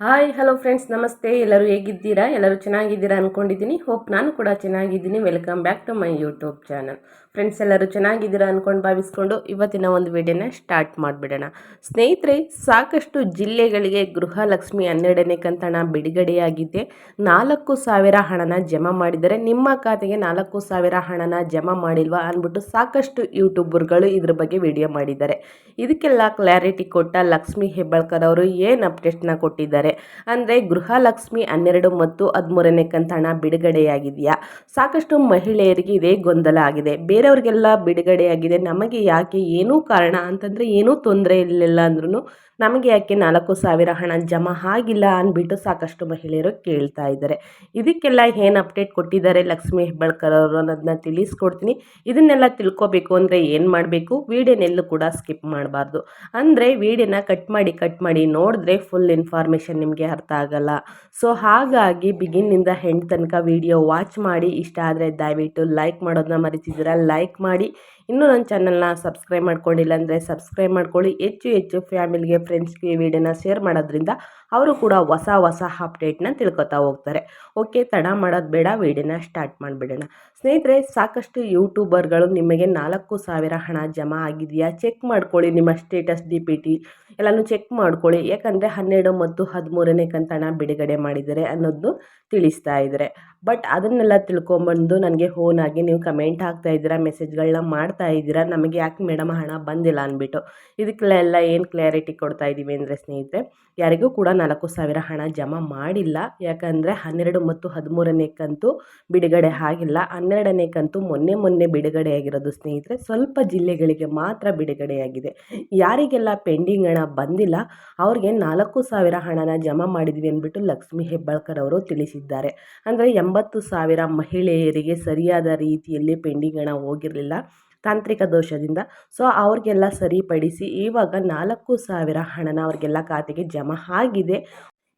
Hi hello friends ನಮಸ್ತೆ. ಎಲ್ಲರೂ ಹೇಗಿದ್ದೀರಾ? ಎಲ್ಲರೂ ಚೆನ್ನಾಗಿದ್ದೀರಾ ಅಂದ್ಕೊಂಡಿದ್ದೀನಿ ಹೋಪ್ ನಾನು ಕೂಡ ಚೆನ್ನಾಗಿದ್ದೀನಿ. Welcome back to my YouTube channel friends ಎಲ್ಲರೂ ಚೆನ್ನಾಗಿದ್ದೀರಾ ಅಂದ್ಕೊಂಡು ಭಾವಿಸ್ಕೊಂಡು ಇವತ್ತಿನ ಒಂದು ವಿಡಿಯೋನ ಸ್ಟಾರ್ಟ್ ಮಾಡಿಬಿಡೋಣ. ಸ್ನೇಹಿತರೆ, ಸಾಕಷ್ಟು ಜಿಲ್ಲೆಗಳಿಗೆ ಗೃಹಲಕ್ಷ್ಮಿ ಹನ್ನೆರಡನೇ ಕಂತಣ ಬಿಡುಗಡೆಯಾಗಿದೆ. ನಾಲ್ಕು ಸಾವಿರ ಹಣನ ಜಮಾ ಮಾಡಿದರೆ ನಿಮ್ಮ ಖಾತೆಗೆ ನಾಲ್ಕು ಸಾವಿರ ಹಣನ ಜಮಾ ಮಾಡಿಲ್ವಾ ಅಂದ್ಬಿಟ್ಟು ಸಾಕಷ್ಟು ಯೂಟ್ಯೂಬರ್ಗಳು ಇದ್ರ ಬಗ್ಗೆ ವಿಡಿಯೋ ಮಾಡಿದ್ದಾರೆ. ಇದಕ್ಕೆಲ್ಲ ಕ್ಲಾರಿಟಿ ಕೊಟ್ಟ ಲಕ್ಷ್ಮಿ ಹೆಬ್ಬಾಳ್ಕರ್ ಅವರು ಏನು ಅಪ್ಡೇಟ್ನ ಕೊಟ್ಟಿದ್ದಾರೆ? ಅಂದರೆ ಗೃಹಲಕ್ಷ್ಮಿ ಹನ್ನೆರಡು ಮತ್ತು ಹದಿಮೂರನೇ ಕಂತಣ ಬಿಡುಗಡೆಯಾಗಿದೆಯಾ? ಸಾಕಷ್ಟು ಮಹಿಳೆಯರಿಗೆ ಇದೇ ಗೊಂದಲ ಆಗಿದೆ. ಬೇರೆಯವ್ರಿಗೆಲ್ಲ ಬಿಡುಗಡೆಯಾಗಿದೆ. ನಮಗೆ ಯಾಕೆ ಏನೂ ಕಾರಣ ಅಂತಂದರೆ ಏನೂ ತೊಂದರೆ ಇರಲಿಲ್ಲ ಅಂದ್ರೂ ನಮಗೆ ಯಾಕೆ ನಾಲ್ಕು ಸಾವಿರ ಹಣ ಜಮಾ ಆಗಿಲ್ಲ ಅಂದ್ಬಿಟ್ಟು ಸಾಕಷ್ಟು ಮಹಿಳೆಯರು ಕೇಳ್ತಾ ಇದ್ದಾರೆ. ಇದಕ್ಕೆಲ್ಲ ಏನು ಅಪ್ಡೇಟ್ ಕೊಟ್ಟಿದ್ದಾರೆ ಲಕ್ಷ್ಮೀ ಹೆಬ್ಬಾಳ್ಕರ್ ಅವರು ಅನ್ನೋದನ್ನ ತಿಳಿಸ್ಕೊಡ್ತೀನಿ. ಇದನ್ನೆಲ್ಲ ತಿಳ್ಕೊಬೇಕು ಅಂದರೆ ಏನು ಮಾಡಬೇಕು? ವೀಡಿಯೋನೆಲ್ಲೂ ಕೂಡ ಸ್ಕಿಪ್ ಮಾಡಬಾರ್ದು. ಅಂದರೆ ವೀಡಿಯೋನ ಕಟ್ ಮಾಡಿ ಕಟ್ ಮಾಡಿ ನೋಡಿದ್ರೆ ಫುಲ್ ಇನ್ಫಾರ್ಮೇಷನ್ ನಿಮಗೆ ಅರ್ಥ ಆಗಲ್ಲ. ಸೊ ಹಾಗಾಗಿ ಬಿಗಿನ್ನಿಂದ ಹೆಂಡ್ ತನಕ ವಿಡಿಯೋ ವಾಚ್ ಮಾಡಿ. ಇಷ್ಟ ಆದರೆ ದಯವಿಟ್ಟು ಲೈಕ್ ಮಾಡೋದನ್ನ ಮರಿತಿದ್ದೀರಾ? ಲೈಕ್ ಮಾಡಿ. ಇನ್ನೂ ನನ್ನ ಚಾನಲ್ನ ಸಬ್ಸ್ಕ್ರೈಬ್ ಮಾಡ್ಕೊಂಡಿಲ್ಲ ಅಂದರೆ ಸಬ್ಸ್ಕ್ರೈಬ್ ಮಾಡ್ಕೊಳ್ಳಿ. ಹೆಚ್ಚು ಹೆಚ್ಚು ಫ್ಯಾಮಿಲಿಗೆ ಫ್ರೆಂಡ್ಸ್ಗೆ ವಿಡಿಯೋನ ಶೇರ್ ಮಾಡೋದ್ರಿಂದ ಅವರು ಕೂಡ ಹೊಸ ಹೊಸ ಅಪ್ಡೇಟ್ನ ತಿಳ್ಕೊತಾ ಹೋಗ್ತಾರೆ. ಓಕೆ ತಡ ಮಾಡೋದು ಬೇಡ, ವಿಡಿಯೋನ ಸ್ಟಾರ್ಟ್ ಮಾಡಿಬಿಡೋಣ. ಸ್ನೇಹಿತರೆ, ಸಾಕಷ್ಟು ಯೂಟ್ಯೂಬರ್ಗಳು ನಿಮಗೆ ನಾಲ್ಕು ಸಾವಿರ ಹಣ ಜಮಾ ಆಗಿದೆಯಾ? ಚೆಕ್ ಮಾಡ್ಕೊಳ್ಳಿ ನಿಮ್ಮ ಸ್ಟೇಟಸ್ ಡಿ ಪಿ ಟಿ ಎಲ್ಲನೂ ಚೆಕ್ ಮಾಡ್ಕೊಳ್ಳಿ. ಯಾಕಂದರೆ ಹನ್ನೆರಡು ಮತ್ತು ಹದಿಮೂರನೇ ಕಂತಣ ಬಿಡುಗಡೆ ಮಾಡಿದ್ದಾರೆ ಅನ್ನೋದು ತಿಳಿಸ್ತಾ ಇದ್ದಾರೆ. ಬಟ್ ಅದನ್ನೆಲ್ಲ ತಿಳ್ಕೊಂಬಂದು ನನಗೆ ಆಗಿ ನೀವು ಕಮೆಂಟ್ ಹಾಕ್ತಾ ಇದ್ದೀರಾ? ಮೆಸೇಜ್ಗಳನ್ನ ಮಾಡ್ತಾ ಇದ್ದೀರಾ? ನಮಗೆ ಯಾಕೆ ಮೇಡಮ್ ಹಣ ಬಂದಿಲ್ಲ ಅಂದ್ಬಿಟ್ಟು. ಇದಕ್ಕೆಲ್ಲ ಏನು ಕ್ಲಾರಿಟಿ ಕೊಡ್ತಾ ಇದ್ದೀವಿ ಅಂದರೆ ಸ್ನೇಹಿತರೆ, ಯಾರಿಗೂ ಕೂಡ ನಾಲ್ಕು ಸಾವಿರ ಹಣ ಜಮಾ ಮಾಡಿಲ್ಲ. ಯಾಕಂದರೆ ಹನ್ನೆರಡು ಮತ್ತು ಹದಿಮೂರನೇ ಕಂತು ಬಿಡುಗಡೆ ಆಗಿಲ್ಲ. ಹನ್ನೆರಡನೇ ಕಂತು ಮೊನ್ನೆ ಮೊನ್ನೆ ಬಿಡುಗಡೆಯಾಗಿರೋದು ಸ್ನೇಹಿತರೆ, ಸ್ವಲ್ಪ ಜಿಲ್ಲೆಗಳಿಗೆ ಮಾತ್ರ ಬಿಡುಗಡೆಯಾಗಿದೆ ಯಾರಿಗೆಲ್ಲ ಪೆಂಡಿಂಗ್ ಹಣ ಬಂದಿಲ್ಲ, ಅವ್ರಿಗೆ ನಾಲ್ಕು ಸಾವಿರ ಹಣನ ಜಮಾ ಮಾಡಿದ್ವಿ ಅಂದ್ಬಿಟ್ಟು ಲಕ್ಷ್ಮೀ ಹೆಬ್ಬಾಳ್ಕರ್ ಅವರು ತಿಳಿಸಿದ್ದಾರೆ. ಅಂದರೆ ಎಂಬತ್ತು ಸಾವಿರ ಮಹಿಳೆಯರಿಗೆ ಸರಿಯಾದ ರೀತಿಯಲ್ಲಿ ಪೆಂಡಿಂಗ್ ಹಣ ಹೋಗಿರಲಿಲ್ಲ. ತಾಂತ್ರಿಕ ದೋಷದಿಂದ. ಸೊ ಅವ್ರಿಗೆಲ್ಲ ಸರಿಪಡಿಸಿ ಇವಾಗ ನಾಲ್ಕು ಸಾವಿರ ಹಣನ ಅವ್ರಿಗೆಲ್ಲ ಖಾತೆಗೆ ಜಮಾ ಆಗಿದೆ.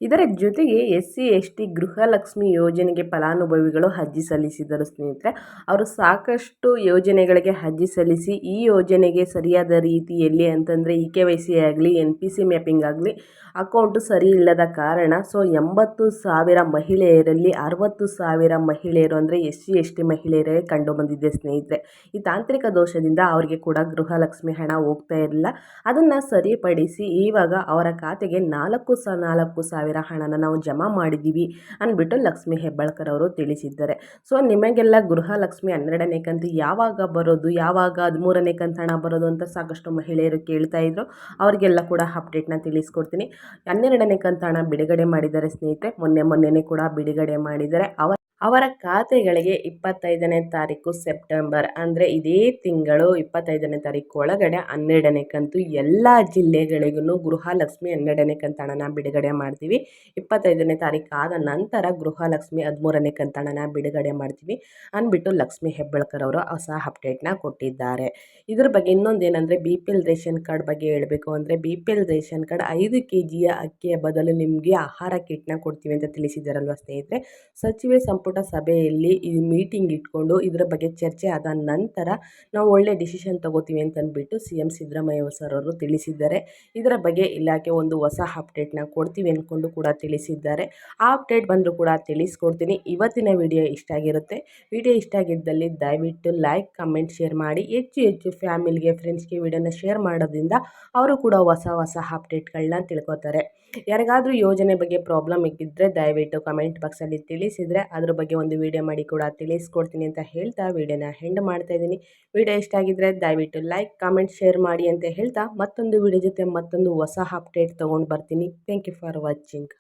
ಇದರ ಜೊತೆಗೆ S C S T Gruhalakshmi ಯೋಜನೆಗೆ ಫಲಾನುಭವಿಗಳು ಅರ್ಜಿ ಸಲ್ಲಿಸಿದರು. ಸ್ನೇಹಿತರೆ, ಅವರು ಸಾಕಷ್ಟು ಯೋಜನೆಗಳಿಗೆ ಅರ್ಜಿ ಸಲ್ಲಿಸಿ, ಈ ಯೋಜನೆಗೆ ಸರಿಯಾದ ರೀತಿಯಲ್ಲಿ ಅಂತಂದರೆ ಇ ಕೆ ವೈ ಸಿ ಆಗಲಿ, ಎನ್ ಪಿ ಸಿ ಮ್ಯಾಪಿಂಗ್ ಆಗಲಿ ಅಕೌಂಟು ಸರಿ ಇಲ್ಲದ ಕಾರಣ ಸೊ ಎಂಬತ್ತು ಸಾವಿರ ಮಹಿಳೆಯರಲ್ಲಿ ಅರವತ್ತು ಸಾವಿರ ಮಹಿಳೆಯರು ಅಂದರೆ ಎಸ್ ಸಿ ಎಸ್ ಟಿ ಮಹಿಳೆಯರೇ ಕಂಡು ಬಂದಿದ್ದೆ ಸ್ನೇಹಿತರೆ. ಈ ತಾಂತ್ರಿಕ ದೋಷದಿಂದ ಅವರಿಗೆ ಕೂಡ ಗೃಹಲಕ್ಷ್ಮಿ ಹಣ ಹೋಗ್ತಾ ಇರಲಿಲ್ಲ. ಅದನ್ನು ಸರಿಪಡಿಸಿ ಇವಾಗ ಅವರ ಖಾತೆಗೆ ನಾಲ್ಕು ಸ ನಾಲ್ಕು ಸಾವಿರ ಹಣನ ನಾವು ಜಮಾ ಮಾಡಿದ್ದೀವಿ ಅಂದ್ಬಿಟ್ಟು ಲಕ್ಷ್ಮಿ ಹೆಬ್ಬಾಳ್ಕರ್ ಅವರು ತಿಳಿಸಿದ್ದಾರೆ. ಸೊ ನಿಮಗೆಲ್ಲ ಗೃಹಲಕ್ಷ್ಮಿ ಹನ್ನೆರಡನೇ ಕಂತು ಯಾವಾಗ ಬರೋದು, ಯಾವಾಗ ಹದಿಮೂರನೇ ಕಂತು ಹಣ ಬರೋದು ಅಂತ ಸಾಕಷ್ಟು ಮಹಿಳೆಯರು ಕೇಳ್ತಾ ಇದ್ರು. ಅವರಿಗೆಲ್ಲ ಕೂಡ ಅಪ್ಡೇಟ್ನ ತಿಳಿಸ್ಕೊಡ್ತೀನಿ. ಹನ್ನೆರಡನೇ ಕಂತು ಹಣ ಬಿಡುಗಡೆ ಮಾಡಿದ್ದಾರೆ ಸ್ನೇಹಿತರೆ. ಮೊನ್ನೆ ಮೊನ್ನೆನೇ ಕೂಡ ಬಿಡುಗಡೆ ಮಾಡಿದ್ದಾರೆ. ಅವರ ಅವರ ಖಾತೆಗಳಿಗೆ ಇಪ್ಪತ್ತೈದನೇ ತಾರೀಕು ಸೆಪ್ಟೆಂಬರ್, ಅಂದರೆ ಇದೇ ತಿಂಗಳು ಇಪ್ಪತ್ತೈದನೇ ತಾರೀಕು ಒಳಗಡೆ ಹನ್ನೆರಡನೇ ಕಂತು ಎಲ್ಲ ಜಿಲ್ಲೆಗಳಿಗೂ ಗೃಹಲಕ್ಷ್ಮಿ ಹನ್ನೆರಡನೇ ಕಂತಣನ ಬಿಡುಗಡೆ ಮಾಡ್ತೀವಿ. ಇಪ್ಪತ್ತೈದನೇ ತಾರೀಕು ಆದ ನಂತರ ಗೃಹಲಕ್ಷ್ಮಿ ಹದಿಮೂರನೇ ಕಂತಣನ ಬಿಡುಗಡೆ ಮಾಡ್ತೀವಿ ಅಂದ್ಬಿಟ್ಟು ಲಕ್ಷ್ಮಿ ಹೆಬ್ಬಳ್ಕರ್ ಅವರು ಹೊಸ ಅಪ್ಡೇಟ್ನ ಕೊಟ್ಟಿದ್ದಾರೆ. ಇದ್ರ ಬಗ್ಗೆ ಇನ್ನೊಂದು ಏನಂದರೆ B P L ration card ಬಗ್ಗೆ ಹೇಳಬೇಕು ಅಂದರೆ B P L ration card ಐದು ಕೆ ಜಿಯ ಅಕ್ಕಿಯ ಬದಲು ನಿಮಗೆ ಆಹಾರ ಕಿಟ್ನ ಕೊಡ್ತೀವಿ ಅಂತ ತಿಳಿಸಿದ್ದಾರಲ್ವ ಸ್ನೇಹಿತರೆ. ಸಚಿವೆ ಸಂಪುಟ ಸಂಪುಟ ಸಭೆಯಲ್ಲಿ ಈ ಮೀಟಿಂಗ್ ಇಟ್ಕೊಂಡು ಇದರ ಬಗ್ಗೆ ಚರ್ಚೆ ಆದ ನಂತರ ನಾವು ಒಳ್ಳೆ ಡಿಸಿಷನ್ ತಗೋತೀವಿ ಅಂತಂದ್ಬಿಟ್ಟು ಸಿ ಎಂ ಸಿದ್ದರಾಮಯ್ಯ ಸರ್ ಅವರು ತಿಳಿಸಿದ್ದಾರೆ. ಇದರ ಬಗ್ಗೆ ಇಲಾಖೆ ಒಂದು ಹೊಸ ಅಪ್ಡೇಟ್ನ ಕೊಡ್ತೀವಿ ಅಂದ್ಕೊಂಡು ಕೂಡ ತಿಳಿಸಿದ್ದಾರೆ. ಆ ಅಪ್ಡೇಟ್ ಬಂದರೂ ಕೂಡ ತಿಳಿಸ್ಕೊಡ್ತೀನಿ. ಇವತ್ತಿನ ವಿಡಿಯೋ ಇಷ್ಟ ಆಗಿರುತ್ತೆ. ವಿಡಿಯೋ ಇಷ್ಟ ಆಗಿದ್ದಲ್ಲಿ ದಯವಿಟ್ಟು ಲೈಕ್ ಕಮೆಂಟ್ ಶೇರ್ ಮಾಡಿ. ಹೆಚ್ಚು ಹೆಚ್ಚು ಫ್ಯಾಮಿಲಿಗೆ ಫ್ರೆಂಡ್ಸ್ಗೆ ವಿಡಿಯೋನ ಶೇರ್ ಮಾಡೋದ್ರಿಂದ ಅವರು ಕೂಡ ಹೊಸ ಹೊಸ ಅಪ್ಡೇಟ್ಗಳನ್ನ ತಿಳ್ಕೊತಾರೆ. ಯಾರಿಗಾದರೂ ಯೋಜನೆ ಬಗ್ಗೆ ಪ್ರಾಬ್ಲಮ್ ಇದ್ದಿದ್ದರೆ ದಯವಿಟ್ಟು ಕಮೆಂಟ್ ಬಾಕ್ಸಲ್ಲಿ ತಿಳಿಸಿದರೆ ಅದ್ರ ಬಗ್ಗೆ ಒಂದು ವಿಡಿಯೋ ಮಾಡಿ ಕೂಡ ತಿಳಿಸ್ಕೊಡ್ತೀನಿ ಅಂತ ಹೇಳ್ತಾ ವಿಡಿಯೋನ ಹೆಂಡ್ ಮಾಡ್ತಾ ಇದ್ದೀನಿ. ವಿಡಿಯೋ ಇಷ್ಟ ಆಗಿದ್ರೆ ದಯವಿಟ್ಟು ಲೈಕ್, ಕಾಮೆಂಟ್, ಶೇರ್ ಮಾಡಿ ಅಂತ ಹೇಳ್ತಾ ಮತ್ತೊಂದು ವಿಡಿಯೋ ಜೊತೆ ಮತ್ತೊಂದು ಹೊಸ ಅಪ್ಡೇಟ್ ತೊಗೊಂಡು ಬರ್ತೀನಿ. Thank you for watching